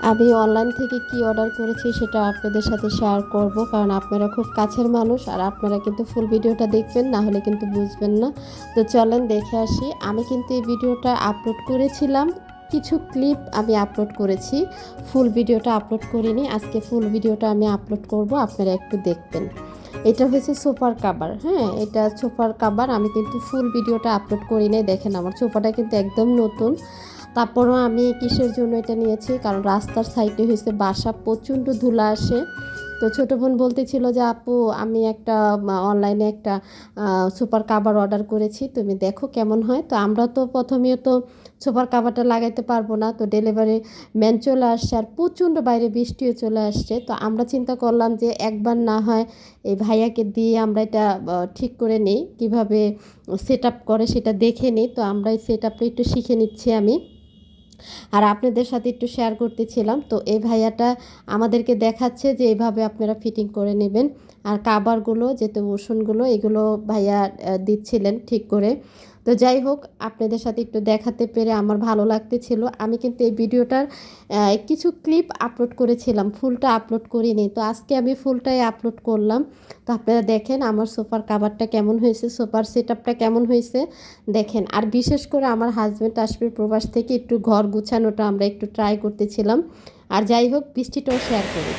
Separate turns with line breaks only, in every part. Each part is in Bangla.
আমি অনলাইন থেকে কি অর্ডার করেছি সেটা আপনাদের সাথে শেয়ার করব। কারণ আপনারা খুব কাছের মানুষ আর আপনারা কিন্তু ফুল ভিডিওটা দেখবেন, না হলে কিন্তু বুঝবেন না। তো চলেন দেখে আসি। আমি কিন্তু এই ভিডিওটা আপলোড করেছিলাম। কিছু ক্লিপ আমি আপলোড করেছি। ফুল ভিডিওটা আপলোড করিনি। আজকে ফুল ভিডিওটা আমি আপলোড করব। আপনারা একটু দেখবেন। এটা হয়েছে সোফার কাবার হ্যাঁ? এটা সোফার কাবার আমি কিন্তু ফুল ভিডিওটা আপলোড করি নাই। দেখেন আমার সোফাটা কিন্তু একদম নতুন। তারপরও আমি কিসের জন্য এটা নিয়েছি? কারণ রাস্তার সাইডে হয়েছে বাসা, প্রচণ্ড ধুলা আসে। তো ছোটো বোন বলতেছিল যে, আপু, আমি একটা অনলাইনে একটা সুপার কাভার অর্ডার করেছি। তুমি দেখো কেমন হয়। তো আমরা তো প্রথমেও তো সুপার কাভারটা লাগাইতে পারব না। তো ডেলিভারি ম্যান চলে আসছে আর প্রচণ্ড বাইরে বৃষ্টিও চলে আসছে। তো আমরা চিন্তা করলাম যে, একবার না হয় এই ভাইয়াকে দিয়ে আমরা এটা ঠিক করে নিই। কীভাবে সেট করে সেটা দেখে নিই। তো আমরা এই সেট আপটা একটু শিখে নিচ্ছি আমি। আর আপনাদের সাথে একটু শেয়ার করতেছিলাম। তো এই ভাইয়াটা আমাদেরকে দেখাচ্ছে যে এইভাবে আপনারা ফিটিং করে নেবেন। আর কাবারগুলো যেতে ওষুনগুলো এগুলো ভাইয়া দিচ্ছিলেন ঠিক করে। তো যাই হোক, আপনাদের সাথে একটু দেখাতে পেরে আমার ভালো লাগতেছিল। আমি কিন্তু এই ভিডিওটার কিছু ক্লিপ আপলোড করেছিলাম, ফুলটা আপলোড করিনি। তো আজকে আমি ফুলটাই আপলোড করলাম। তো আপনারা দেখেন আমার সোফার কাভারটা কেমন হয়েছে, সোফার সেট কেমন হয়েছে। দেখেন, আর বিশেষ করে আমার হাজব্যান্ড আসবে প্রবাস থেকে, একটু ঘর গুছানোটা আমরা একটু ট্রাই করতেছিলাম। আর যাই হোক, বৃষ্টিটাও শেয়ার করি।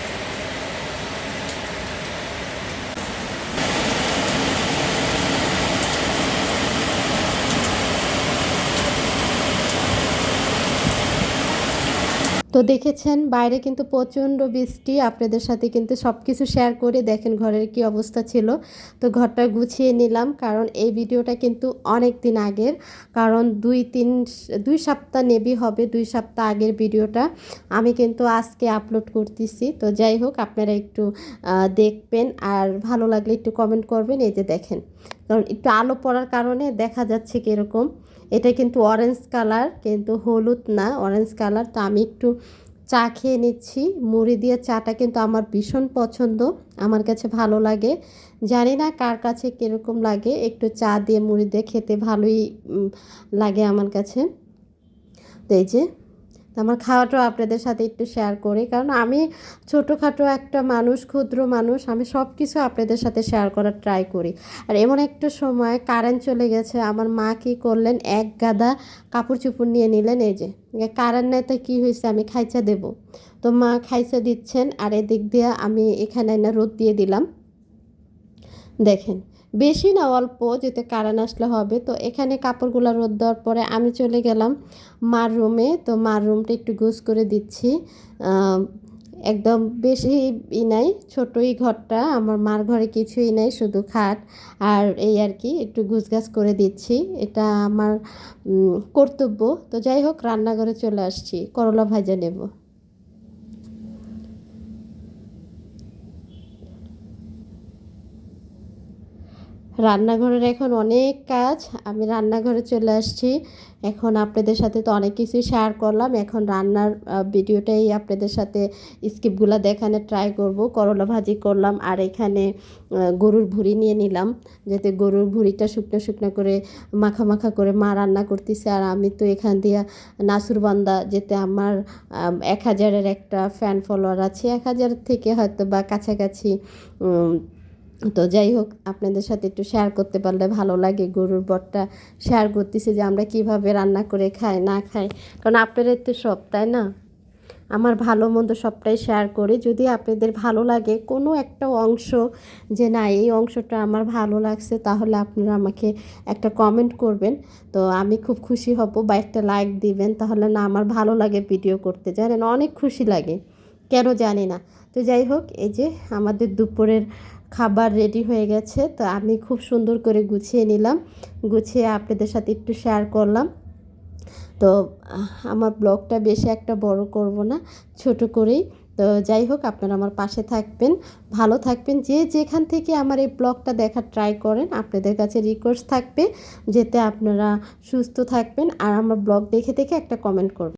তো দেখেছেন, বাইরে কিন্তু প্রচণ্ড বৃষ্টি, আপনাদের সাথে কিন্তু সব কিছু শেয়ার করে দেখেন ঘরের কি অবস্থা ছিল। তো ঘরটা গুছিয়ে নিলাম, কারণ এই ভিডিওটা কিন্তু অনেক দিন আগের, কারণ দুই তিন, দুই সপ্তাহ নেবি হবে, দুই সপ্তাহ আগের ভিডিওটা। আমি কিন্তু আজকে আপলোড করতেছি, তো যাই হোক, আপনারা একটু দেখবেন, আর ভালো লাগলে একটু কমেন্ট করবেন, এই যে দেখেন। কারণ একটু আলো পড়ার কারণে দেখা যাচ্ছে কীরকম। এটা কিন্তু অরেঞ্জ কালার কিন্তু হলুদ না অরেঞ্জ কালার তো আমি একটু চা খেয়ে নিচ্ছি। মুড়ি দিয়ে চাটা কিন্তু আমার ভীষণ পছন্দ, আমার কাছে ভালো লাগে। জানি না কার কাছে কীরকম লাগে, একটু চা দিয়ে মুড়ি দিয়ে খেতে ভালোই লাগে আমার কাছে। তো এই যে আমার খাওয়াটাও আপনাদের সাথে একটু শেয়ার করি। কারণ আমি ছোটোখাটো একটা মানুষ, ক্ষুদ্র মানুষ, আমি সব কিছু আপনাদের সাথে শেয়ার করার ট্রাই করি। আর এমন একটা সময় কারেন্ট চলে গেছে, আমার মা কী করলেন? এক গাদা কাপড় চুপড় নিয়ে নিলেন, এই যে। কারেন্ট নেই তো কী হয়েছে? আমি খাইচা দেব। তো মা খাইচা দিচ্ছেন, আর এদিক দিয়ে আমি এখানে না রোদ দিয়ে দিলাম। দেখেন বেশি না অল্প যেতে কারেন্ট আসলে হবে। তো এখানে কাপড়গুলো রোদ দেওয়ার পরে আমি চলে গেলাম মার রুমে তো মার রুমটা একটু গুছ করে দিচ্ছি। একদম বেশি ই নাই, ছোটোই ঘরটা। আমার মার ঘরে কিছুই নাই, শুধু খাট। আর এই আর কি, একটু গুছগাছ করে দিচ্ছি। এটা আমার কর্তব্য। তো যাই হোক, রান্নাঘরে চলে আসছি। করলা ভাজা নেব। রান্নাঘরের এখন অনেক কাজ। আমি রান্নাঘরে চলে আসছি। এখন আপনাদের সাথে তো অনেক কিছুই শেয়ার করলাম। এখন রান্নার ভিডিওটাই আপনাদের সাথে স্কিপগুলো দেখানো ট্রাই করব। করলা ভাজি করলাম আর এখানে গরুর ভুড়ি নিয়ে নিলাম। যাতে গরুর ভুড়িটা শুকনো শুকনো করে, মাখা মাখা করে মা রান্না করতেছে। আর আমি তো এখান দিয়ে নাসুরবান্দা যেতে আমার এক হাজারের একটা ফ্যান ফলোয়ার আছে। এক হাজার থেকে হয়তো বা কাছাকাছি তো যাই হোক, আপনাদের সাথে একটু শেয়ার করতে পারলে ভালো লাগে। গরুর বটটা শেয়ার করতেছি যে আমরা কীভাবে রান্না করে খাই, না খাই। কারণ আপনাদের তো সব, তাই না? আমার ভালো মন্দ সবটাই শেয়ার করি। যদি আপনাদের ভালো লাগে কোনো একটা অংশ যে না, এই অংশটা আমার ভালো লাগছে, তাহলে আপনারা আমাকে একটা কমেন্ট করবেন। তো আমি খুব খুশি হব বা একটা লাইক দিবেন, তাহলে না আমার ভালো লাগে ভিডিও করতে। জানেন, অনেক খুশি লাগে। কেন জানি না। তো যাই হোক, এই যে আমাদের দুপুরের খাবার রেডি হয়ে গেছে। তো আমি খুব সুন্দর করে গুছিয়ে নিলাম। গুছিয়ে আপনাদের সাথে একটু শেয়ার করলাম। তো আমার ব্লগটা বেশি একটা বড় করব না, ছোট করেই। তো যাই হোক, আপনারা আমার পাশে থাকবেন, ভালো থাকবেন। যে যেখান থেকে আমার এই ব্লগটা দেখার ট্রাই করেন, আপনাদের কাছে রিকোয়েস্ট থাকবে, যেতে আপনারা সুস্থ থাকবেন। আর আমার ব্লগ দেখে দেখে একটা কমেন্ট করবেন।